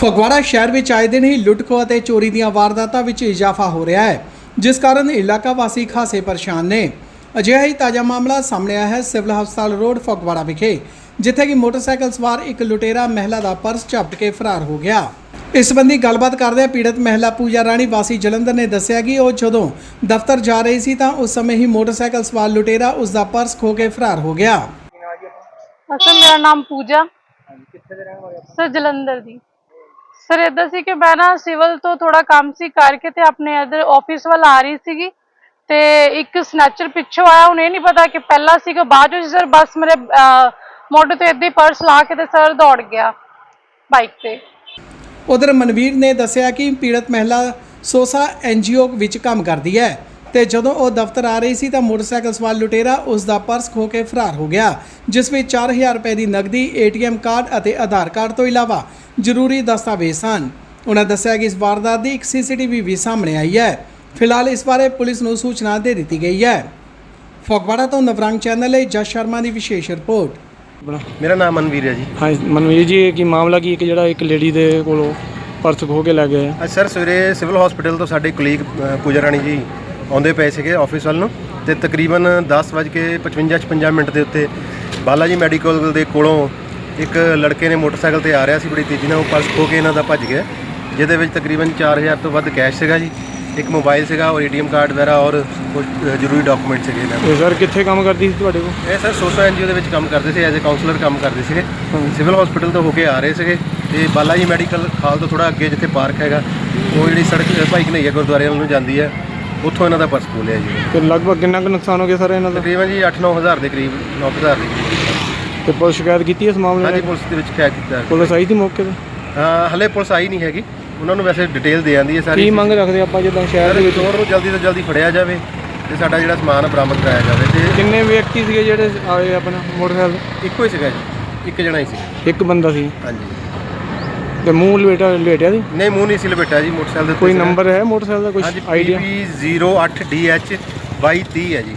ਫਗਵਾੜਾ ਸ਼ਹਿਰ ਵਿੱਚ ਆਏ ਦਿਨ ਹੀ ਲੁੱਟਖੋ ਅਤੇ ਚੋਰੀ ਦੀਆਂ ਵਾਰਦਾਤਾਂ ਵਿੱਚ ਇਜ਼ਾਫਾ ਹੋ ਰਿਹਾ ਹੈ ਜਿਸ ਕਾਰਨ ਇਲਾਕਾ ਵਾਸੀ ਖਾਸੇ ਪਰੇਸ਼ਾਨ ਨੇ। ਅਜਿਹਾ ਹੀ ਤਾਜ਼ਾ ਮਾਮਲਾ ਸਾਹਮਣੇ ਆਇਆ ਹੈ ਸਿਵਲ ਹਸਪਤਾਲ ਰੋਡ ਫਗਵਾੜਾ ਵਿਖੇ ਜਿੱਥੇ ਕਿ ਮੋਟਰਸਾਈਕਲ ਸਵਾਰ ਇੱਕ ਲੁਟੇਰਾ ਮਹਿਲਾ ਦਾ ਪਰਸ ਝਪਟ ਕੇ ਫਰਾਰ ਹੋ ਗਿਆ। ਇਸ ਸੰਬੰਧੀ ਗੱਲਬਾਤ ਕਰਦਿਆਂ ਪੀੜਤ ਮਹਿਲਾ ਪੂਜਾ ਰਾਣੀ ਵਾਸੀ ਜਲੰਧਰ ਨੇ ਦੱਸਿਆ ਕਿ ਉਹ ਜਦੋਂ ਦਫ਼ਤਰ ਜਾ ਰਹੀ ਸੀ ਤਾਂ ਉਸ ਸਮੇਂ ਹੀ ਮੋਟਰਸਾਈਕਲ ਸਵਾਰ ਲੁਟੇਰਾ ਉਸ ਦਾ ਪਰਸ ਖੋ ਕੇ ਫਰਾਰ ਹੋ ਗਿਆ। ਸਰ ਮੇਰਾ ਨਾਮ ਪੂਜਾ। ਸਰ ਜਲੰਧਰ ਦੀ। ਸਰ, ਏਦਾਂ ਸੀ ਕਿ ਮੈਂ ਨਾ ਸਿਵਲ ਤੋਂ ਥੋੜਾ ਕੰਮ ਸੀ ਕਰਕੇ ਤੇ ਆਪਣੇ ਇਧਰ ਆਫਿਸ ਵੱਲ ਆ ਰਹੀ ਸੀਗੀ ਤੇ ਇੱਕ ਸਨੈਚਰ ਪਿੱਛੋਂ ਆਇਆ, ਹੁਣ ਇਹ ਨਹੀਂ ਪਤਾ ਕਿ ਪਹਿਲਾ ਸੀਗਾ, ਬਾਅਦ ਵਿੱਚ ਸਰ ਬਸ ਮੇਰੇ ਮੋਢੇ ਤੇ ਇੱਦਾਂ ਹੀ ਪਰਸ ਲਾ ਕੇ ਤੇ ਸਰ ਦੌੜ ਗਿਆ ਬਾਈਕ ਤੇ। ਉਧਰ ਮਨਵੀਰ ਨੇ ਦੱਸਿਆ ਕਿ ਪੀੜਤ ਮਹਿਲਾ ਸੋਸਾ ਐਨਜੀਓ ਵਿੱਚ ਕੰਮ ਕਰਦੀ ਹੈ। ਤੇ ਜਦੋਂ ਉਹ ਦਫ਼ਤਰ ਆ ਰਹੀ ਸੀ ਤਾਂ ਮੋਟਰਸਾਈਕਲ ਸਵਾਰ ਲੁਟੇਰਾ ਉਸ ਦਾ ਪਰਸ ਖੋ ਕੇ ਫਰਾਰ ਹੋ ਗਿਆ ਜਿਸ ਵਿੱਚ 4000 ਰੁਪਏ ਦੀ ਨਕਦੀ ਏਟੀਐਮ ਕਾਰਡ ਅਤੇ ਆਧਾਰ ਕਾਰਡ ਤੋਂ ਇਲਾਵਾ ਜ਼ਰੂਰੀ ਦਸਤਾਵੇਜ਼ ਸਨ। ਉਹਨਾਂ ਦੱਸਿਆ ਕਿ ਇਸ ਵਾਰਦਾਤ ਦੀ ਇੱਕ ਸੀਸੀਟੀਵੀ ਵੀ ਸਾਹਮਣੇ ਆਈ ਹੈ। ਫਿਲਹਾਲ ਇਸ ਬਾਰੇ ਪੁਲਿਸ ਨੂੰ ਸੂਚਨਾ ਦੇ ਦਿੱਤੀ ਗਈ ਹੈ। ਫਗਵਾੜਾ ਤੋਂ ਨਵਰੰਗ ਚੈਨਲ ਲਈ ਜਸ ਸ਼ਰਮਾ ਦੀ ਵਿਸ਼ੇਸ਼ ਰਿਪੋਰਟ। ਮੇਰਾ ਨਾਮ ਮਨਵੀਰ ਹੈ ਜੀ। ਹਾਂ ਮਨਵੀਰ ਜੀ ਇਹ ਕੀ ਮਾਮਲਾ ਕੀ ਇੱਕ ਜਿਹੜਾ ਇੱਕ ਲੇਡੀ ਦੇ ਕੋਲੋਂ ਪਰਸ ਖੋ ਕੇ ਲੈ ਗਏ? ਆ? ਸਰ ਸਵੇਰੇ ਸਿਵਲ ਹਸਪੀਟਲ ਤੋਂ ਸਾਡੇ ਕੁਲੀਗ ਪੂਜਾ ਰਾਣੀ ਜੀ ਆਉਂਦੇ ਪਏ ਸੀਗੇ ਆਫਿਸ ਵੱਲ ਨੂੰ ਤੇ ਤਕਰੀਬਨ 10:55 56 ਮਿੰਟ ਦੇ ਉੱਤੇ ਬਾਲਾ ਜੀ ਮੈਡੀਕਲ ਦੇ ਕੋਲੋਂ ਇੱਕ ਲੜਕੇ ਨੇ ਮੋਟਰਸਾਈਕਲ ਤੇ ਆ ਰਿਹਾ ਸੀ ਬੜੀ ਤੇਜ਼ੀ ਨਾਲ ਉਹ ਪਰਸ ਖੋ ਕੇ ਇਹਨਾਂ ਦਾ ਭੱਜ ਗਿਆ ਜਿਹਦੇ ਵਿੱਚ ਤਕਰੀਬਨ 4000 ਤੋਂ ਵੱਧ ਕੈਸ਼ ਸੀਗਾ ਜੀ ਇੱਕ ਮੋਬਾਈਲ ਸੀਗਾ ਔਰ ਏਟੀਐਮ ਕਾਰਡ ਵਗੈਰਾ ਔਰ ਕੁਝ ਜ਼ਰੂਰੀ ਡਾਕੂਮੈਂਟ ਸੀਗੇ ਇਹਨਾਂ ਤੇ ਸਰ ਕਿੱਥੇ ਕੰਮ ਕਰਦੀ ਸੀ ਤੁਹਾਡੇ ਕੋਲ? ਇਹ ਸਰ ਸੋਸਾ ਐਨਜੀਓ ਦੇ ਵਿੱਚ ਕੰਮ ਕਰਦੇ ਸੀ ਐਜ਼ ਅ ਕਾਉਂਸਲਰ ਕੰਮ ਕਰਦੇ ਸੀਗੇ। ਸਿਵਲ ਹਸਪੀਟਲ ਤੋਂ ਹੋ ਕੇ ਆ ਰਹੇ ਸੀਗੇ ਤੇ ਬਾਲਾ ਜੀ ਮੈਡੀਕਲ ਹਾਲ ਤੋਂ ਥੋੜਾ ਅੱਗੇ ਜਿੱਥੇ ਪਾਰਕ ਹੈਗਾ ਉਹ ਜਿਹੜੀ ਸੜਕ ਭਾਈ ਕਨਈਆ ਗੁਰਦੁਆਰੇ ਵੱਲ ਨੂੰ ਜਾਂਦੀ ਹੈ ਉੱਥੋਂ ਇਹਨਾਂ ਦਾ ਪਰਸ ਖੋਲਿਆ ਜੀ। ਤੇ ਲਗਭਗ ਕਿੰਨਾ ਕੁ ਨੁਕਸਾਨ ਹੋ ਗਿਆ ਸਰ ਇਹਨਾਂ ਦਾ? ਤਕਰੀਬਨ ਜੀ 8-9 ਹਜ਼ਾਰ ਦੇ ਕਰੀਬ 9000 ਦੇ ਕਰੀਬ ਤੇ ਪੁਲਿਸ ਸ਼ਿਕਾਇਤ ਕੀਤੀ ਇਸ ਮਾਮਲੇ ਹਾਂਜੀ ਨਾਲ ਪੁਲਿਸ ਦੇ ਵਿੱਚ ਖਿਆ ਕੀਤਾ ਪੁਲਿਸ ਆਈ ਸੀ ਮੌਕੇ ਤੇ? ਹਾਂ ਹਲੇ ਪੁਲਿਸ ਆਈ ਨਹੀਂ ਹੈਗੀ। ਉਹਨਾਂ ਨੂੰ ਵੈਸੇ ਡਿਟੇਲ ਦੇ ਜਾਂਦੀ ਹੈ ਸਾਰੀ ਕੀ ਮੰਗ ਰੱਖਦੇ ਆਪਾਂ ਜਿੱਦਾਂ ਸ਼ਹਿਰ ਦੇ ਵਿੱਚ ਚੋਰ ਨੂੰ ਜਲਦੀ ਤੋਂ ਜਲਦੀ ਫੜਿਆ ਜਾਵੇ ਤੇ ਸਾਡਾ ਜਿਹੜਾ ਸਮਾਨ ਬਰਾਮਦ ਕਰਾਇਆ ਜਾਵੇ ਤੇ ਕਿੰਨੇ ਵਿਅਕਤੀ ਸੀਗੇ ਜਿਹੜੇ ਆਏ ਆਪਣਾ ਮੋਟਰਸਾਈਕਲ ਇੱਕੋ ਹੀ ਸੀਗਾ ਜੀ। ਇੱਕ ਜਣਾ ਹੀ ਸੀ? ਇੱਕ ਬੰਦਾ ਸੀ। ਹਾਂਜੀ। ਤੇ ਮੂੰਹ ਲੇਟਾ ਲੇਟਿਆ ਸੀ? ਨਹੀਂ ਮੂੰਹ ਨਹੀਂ ਸੀ ਲਪੇਟਿਆ ਜੀ ਮੋਟਰਸਾਈਕਲ ਦੇ ਉੱਤੇ ਕੋਈ ਸੀਗਾ। ਨੰਬਰ ਹੈ ਮੋਟਰਸਾਈਕਲ ਦਾ? ਹਾਂਜੀ ਕੁਝ ਆਈਡੀਆ PB08DH 2230 ਹੈ ਜੀ।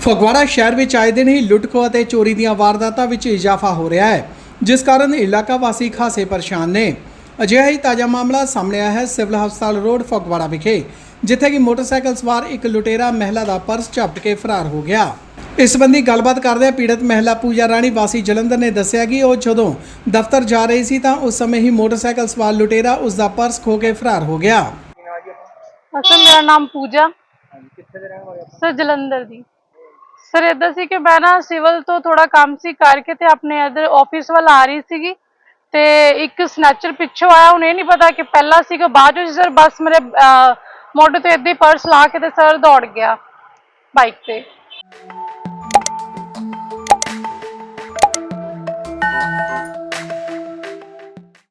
ਫਗਵਾੜਾ ਸ਼ਹਿਰ ਵਿੱਚ ਆਏ ਦਿਨ ਹੀ ਲੁੱਟਖੋ ਅਤੇ ਚੋਰੀ ਦੀਆਂ ਵਾਰਦਾਤਾਂ ਵਿੱਚ ਇਜ਼ਾਫਾ ਹੋ ਰਿਹਾ ਹੈ ਜਿਸ ਕਾਰਨ ਇਲਾਕਾ ਵਾਸੀ ਖਾਸੇ ਪਰੇਸ਼ਾਨ ਨੇ। ਅਜਿਹਾ ਹੀ ਤਾਜ਼ਾ ਮਾਮਲਾ ਸਾਹਮਣੇ ਆਇਆ ਹੈ ਸਿਵਲ ਹਸਪਤਾਲ ਰੋਡ ਫਗਵਾੜਾ ਵਿਖੇ ਜਿੱਥੇ ਕਿ ਮੋਟਰਸਾਈਕਲ ਸਵਾਰ ਇੱਕ ਲੁਟੇਰਾ ਮਹਿਲਾ ਦਾ ਪਰਸ ਝਪਟ ਕੇ ਫਰਾਰ ਹੋ ਗਿਆ। ਇਸ ਸੰਬੰਧੀ ਗੱਲਬਾਤ ਕਰਦਿਆਂ ਪੀੜਤ ਮਹਿਲਾ ਪੂਜਾ ਰਾਣੀ ਵਾਸੀ ਜਲੰਧਰ ਨੇ ਦੱਸਿਆ ਕਿ ਉਹ ਜਦੋਂ ਦਫ਼ਤਰ ਜਾ ਰਹੀ ਸੀ ਤਾਂ ਉਸ ਸਮੇਂ ਹੀ ਮੋਟਰਸਾਈਕਲ ਸਵਾਰ ਲੁਟੇਰਾ ਉਸ ਦਾ ਪਰਸ ਖੋ ਕੇ ਫਰਾਰ ਹੋ ਗਿਆ। ਸਰ, ਮੇਰਾ ਨਾਮ ਪੂਜਾ। ਸਰ, ਜਲੰਧਰ ਦੀ। ਸਰ, ਏਦਾਂ ਸੀ ਕਿ ਮੈਂ ਨਾ ਸਿਵਲ ਤੋਂ ਥੋੜਾ ਕੰਮ ਸੀ ਕਰਕੇ ਤੇ ਆਪਣੇ ਇਧਰ ਆਫਿਸ ਵੱਲ ਆ ਰਹੀ ਸੀਗੀ ਤੇ ਇੱਕ ਸਨੈਚਰ ਪਿੱਛੋਂ ਆਇਆ। ਹੁਣ ਇਹ ਨਹੀਂ ਪਤਾ ਕਿ ਪਹਿਲਾ ਸੀਗਾ, ਬਾਅਦ ਵਿੱਚ ਸਰ ਬਸ ਮੇਰੇ ਮੋਢੇ ਤੇ ਏਦਾਂ ਹੀ ਪਰਸ ਲਾ ਕੇ ਤੇ ਸਰ ਦੌੜ ਗਿਆ ਬਾਈਕ ਤੇ।